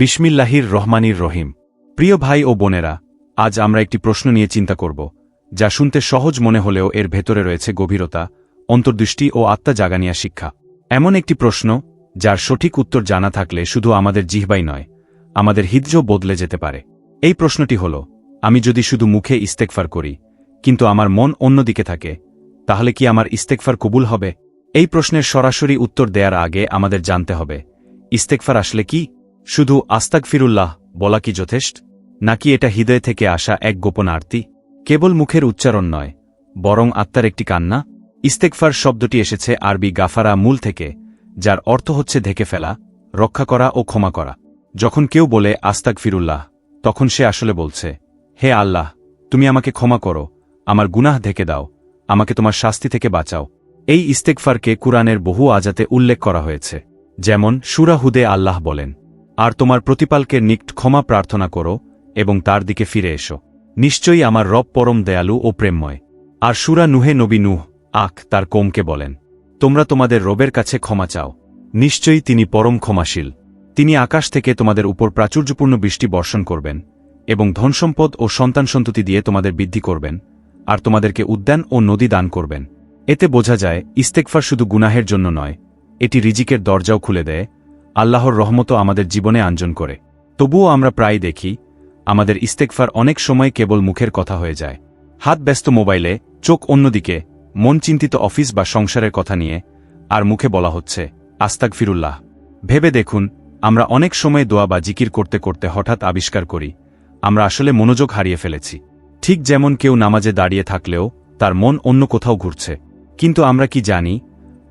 বিসমিল্লাহির রহমানির রহিম। প্রিয় ভাই ও বোনেরা, আজ আমরা একটি প্রশ্ন নিয়ে চিন্তা করব, যা শুনতে সহজ মনে হলেও এর ভেতরে রয়েছে গভীরতা, অন্তর্দৃষ্টি ও আত্মা জাগানিয়া শিক্ষা। এমন একটি প্রশ্ন, যার সঠিক উত্তর জানা থাকলে শুধু আমাদের জিহবাই নয়, আমাদের হিদ্র বদলে যেতে পারে। এই প্রশ্নটি হল, আমি যদি শুধু মুখে ইস্তেকফার করি, কিন্তু আমার মন অন্যদিকে থাকে, তাহলে কি আমার ইস্তেকফার কবুল হবে? এই প্রশ্নের সরাসরি উত্তর দেওয়ার আগে আমাদের জানতে হবে ইস্তেকফার আসলে কি? শুধু আস্তাক ফিরুল্লাহ বলা কি যথেষ্ট? নাকি এটা হৃদয় থেকে আসা এক গোপন আরতি কেবল মুখের উচ্চারণ নয়, বরং আত্মার একটি কান্না? ইস্তেকফার শব্দটি এসেছে আরবি গাফারা মূল থেকে, যার অর্থ হচ্ছে ঢেকে ফেলা, রক্ষা করা ও ক্ষমা করা। যখন কেউ বলে আস্তাক ফিরুল্লাহ তখন সে আসলে বলছে, হে আল্লাহ, তুমি আমাকে ক্ষমা করো, আমার গুনাহ ঢেকে দাও, আমাকে তোমার শাস্তি থেকে বাঁচাও। এই ইস্তেকফারকে কুরআনের বহু আজাতে উল্লেখ করা হয়েছে, যেমন সুরাহুদে আল্লাহ বলেন আর তোমার প্রতিপালকের নিকট ক্ষমা প্রার্থনা করো এবং তার দিকে ফিরে এসো। নিশ্চয়ই আমার রব পরম দয়ালু ও প্রেমময়। আর সুরা নুহে নবী নুহ, আখ, তার কোমকে বলেন, তোমরা তোমাদের রবের কাছে ক্ষমা চাও। নিশ্চয়ই তিনি পরম ক্ষমাশীল। তিনি আকাশ থেকে তোমাদের উপর প্রাচুর্যপূর্ণ বৃষ্টি বর্ষণ করবেন এবং ধনসম্পদ ও সন্তান সন্ততি দিয়ে তোমাদের বৃদ্ধি করবেন আর তোমাদেরকে উদ্যান ও নদী দান করবেন। এতে বোঝা যায় ইস্তেকফার শুধু গুনাহের জন্য নয়, এটি রিজিকের দরজাও খুলে দেয় আল্লাহর রহমতও আমাদের জীবনে আঞ্জন করে। তবুও আমরা প্রায় দেখি, আমাদের ইস্তেকফার অনেক সময় কেবল মুখের কথা হয়ে যায়। হাত ব্যস্ত মোবাইলে, চোখ অন্যদিকে, মন চিন্তিত অফিস বা সংসারের কথা নিয়ে, আর মুখে বলা হচ্ছে আস্তাক ফিরুল্লাহ ভেবে দেখুন, আমরা অনেক সময় দোয়া বা জিকির করতে করতে হঠাৎ আবিষ্কার করি, আমরা আসলে মনোযোগ হারিয়ে ফেলেছি। ঠিক যেমন কেউ নামাজে দাঁড়িয়ে থাকলেও, তার মন অন্য কোথাও ঘুরছে। কিন্তু আমরা কি জানি,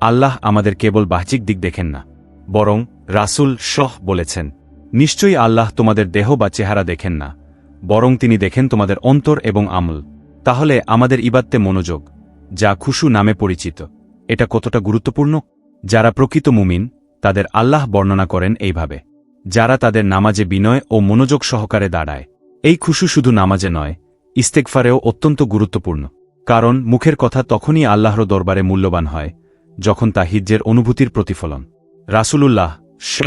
আল্লাহ আমাদের কেবল বাহ্যিক দিক দেখেন না, বরং রাসুল শহ বলেছেন, নিশ্চয়ই আল্লাহ তোমাদের দেহ বা চেহারা দেখেন না, বরং তিনি দেখেন তোমাদের অন্তর এবং আমল। তাহলে আমাদের ইবাত্তে মনোযোগ, যা খুশু নামে পরিচিত, এটা কতটা গুরুত্বপূর্ণ? যারা প্রকৃত মুমিন, তাদের আল্লাহ বর্ণনা করেন এইভাবে, যারা তাদের নামাজে বিনয় ও মনোযোগ সহকারে দাঁড়ায়। এই খুশু শুধু নামাজে নয় ইস্তেকফারেও অত্যন্ত গুরুত্বপূর্ণ, কারণ মুখের কথা তখনই আল্লাহর দরবারে মূল্যবান হয়, যখন তা হিজ্জের অনুভূতির প্রতিফলন। রাসূলুল্লাহ শ,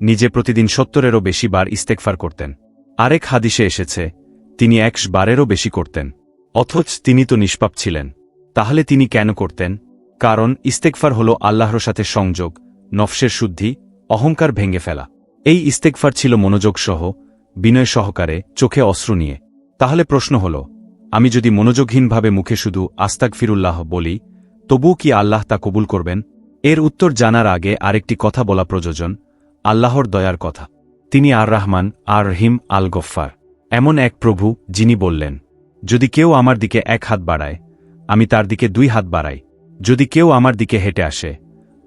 নিজে প্রতিদিন সত্তরেরও বেশি বার ইস্তেকফার করতেন। আরেক হাদিসে এসেছে, তিনি একশ বারেরও বেশি করতেন। অথচ তিনি তো নিষ্পাপ ছিলেন। তাহলে তিনি কেন করতেন? কারণ ইস্তেকফার হল আল্লাহর সাথে সংযোগ, নফসের শুদ্ধি, অহংকার ভেঙে ফেলা। এই ইস্তেকফার ছিল মনোযোগসহ বিনয় সহকারে চোখে অশ্রু নিয়ে। তাহলে প্রশ্ন হল, আমি যদি মনোযোগহীনভাবে মুখে শুধু আস্তাক ফিরুল্লাহ বলি, তবুও কি আল্লাহ তা কবুল করবেন? এর উত্তর জানার আগে আরেকটি কথা বলা প্রয়োজন, আল্লাহর দয়ার কথা। তিনি আর রহমান, আর রহিম আল গফ্ফার এমন এক প্রভু যিনি বললেন, যদি কেউ আমার দিকে এক হাত বাড়ায়, আমি তার দিকে দুই হাত বাড়াই। যদি কেউ আমার দিকে হেঁটে আসে,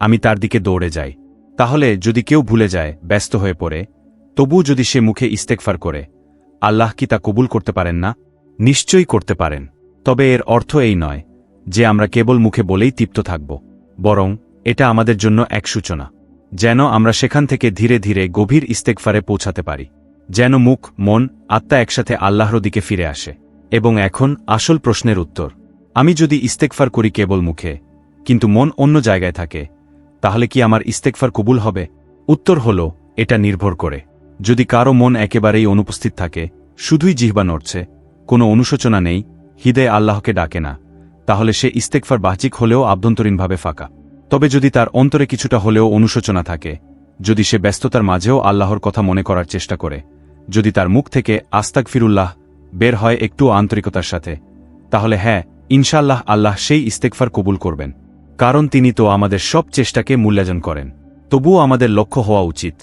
আমি তার দিকে দৌড়ে যাই। তাহলে যদি কেউ ভুলে যায়, ব্যস্ত হয়ে পড়ে তবুও যদি সে মুখে ইস্তেকফার করে, আল্লাহ কি তা কবুল করতে পারেন না? নিশ্চয়ই করতে পারেন। তবে এর অর্থ এই নয় যে আমরা কেবল মুখে বলেই তৃপ্ত থাকব, বরং এটা আমাদের জন্য এক সূচনা, যেন আমরা সেখান থেকে ধীরে ধীরে গভীর ইস্তেকফারে পৌঁছাতে পারি, যেন মুখ, মন, আত্মা একসাথে আল্লাহর দিকে ফিরে আসে, এবং এখন আসল প্রশ্নের উত্তর, আমি যদি ইস্তেকফার করি কেবল মুখে, কিন্তু মন অন্য জায়গায় থাকে, তাহলে কি আমার ইস্তেকফার কবুল হবে? উত্তর হল, এটা নির্ভর করে, যদি কারও মন একেবারেই অনুপস্থিত থাকে, শুধুই জিহবা নড়ছে, কোনো অনুশোচনা নেই, হৃদয়ে আল্লাহকে ডাকে না, তাহলে সে ইস্তেকফার বাহ্যিক হলেও আভ্যন্তরীণভাবে ফাঁকা। তবে যদি তার অন্তরে কিছুটা হলেও অনুশোচনা থাকে, যদি সে ব্যস্ততার মাঝেও আল্লাহর কথা মনে করার চেষ্টা করে, যদি তার মুখ থেকে আস্তাক ফিরুল্লাহ বের হয় একটু আন্তরিকতার সাথে, তাহলে হ্যাঁ ইনশাল্লাহ আল্লাহ সেই ইস্তেকফার কবুল করবেন। কারণ তিনি তো আমাদের সব চেষ্টাকে মূল্যায়ন করেন। তবুও আমাদের লক্ষ্য হওয়া উচিত,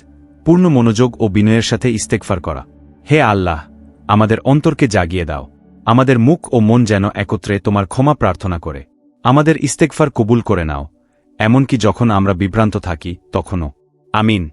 পূর্ণ মনোযোগ ও বিনয়ের সাথে ইস্তেকফার করা। হে আল্লাহ, আমাদের অন্তরকে জাগিয়ে দাও। আমাদের মুখ ও মন যেন একত্রে তোমার ক্ষমা প্রার্থনা করে। আমাদের ইস্তেকফার কবুল করে নাও। এমনকি যখন আমরা বিভ্রান্ত থাকি তখনও। আমিন।